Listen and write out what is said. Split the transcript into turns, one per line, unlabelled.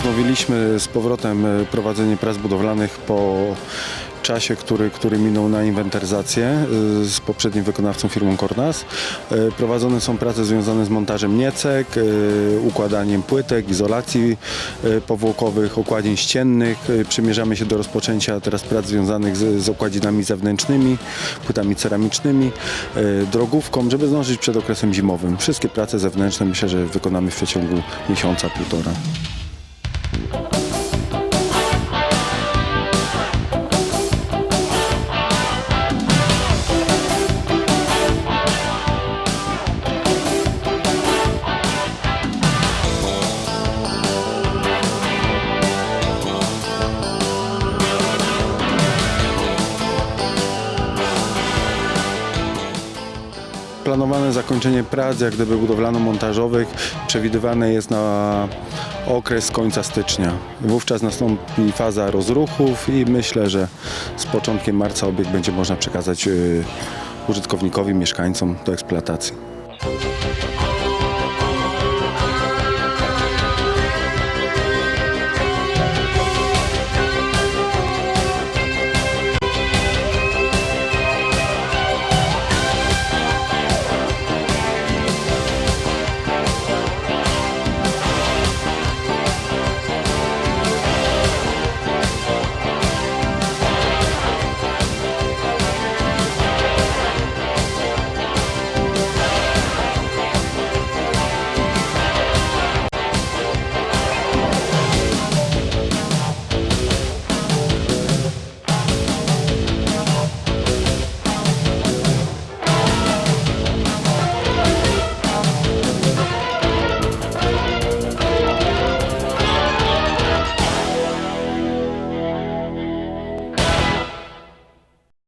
Wznowiliśmy z powrotem e, prowadzenie prac budowlanych po czasie, który, który minął na inwentaryzację e, z poprzednim wykonawcą firmą Kornas. E, Prowadzone są prace związane z montażem niecek, układaniem płytek, izolacji powłokowych, okładzin ściennych. Przymierzamy się do rozpoczęcia teraz prac związanych z, z okładzinami zewnętrznymi, płytami ceramicznymi, drogówką, żeby zdążyć przed okresem zimowym. Wszystkie prace zewnętrzne myślę, że wykonamy w przeciągu miesiąca, półtora. Planowane zakończenie prac, jak gdyby budowlano-montażowych, przewidywane jest na okres końca stycznia. Wówczas nastąpi faza rozruchów i myślę, że z początkiem marca obiekt będzie można przekazać y, użytkownikowi, mieszkańcom do eksploatacji.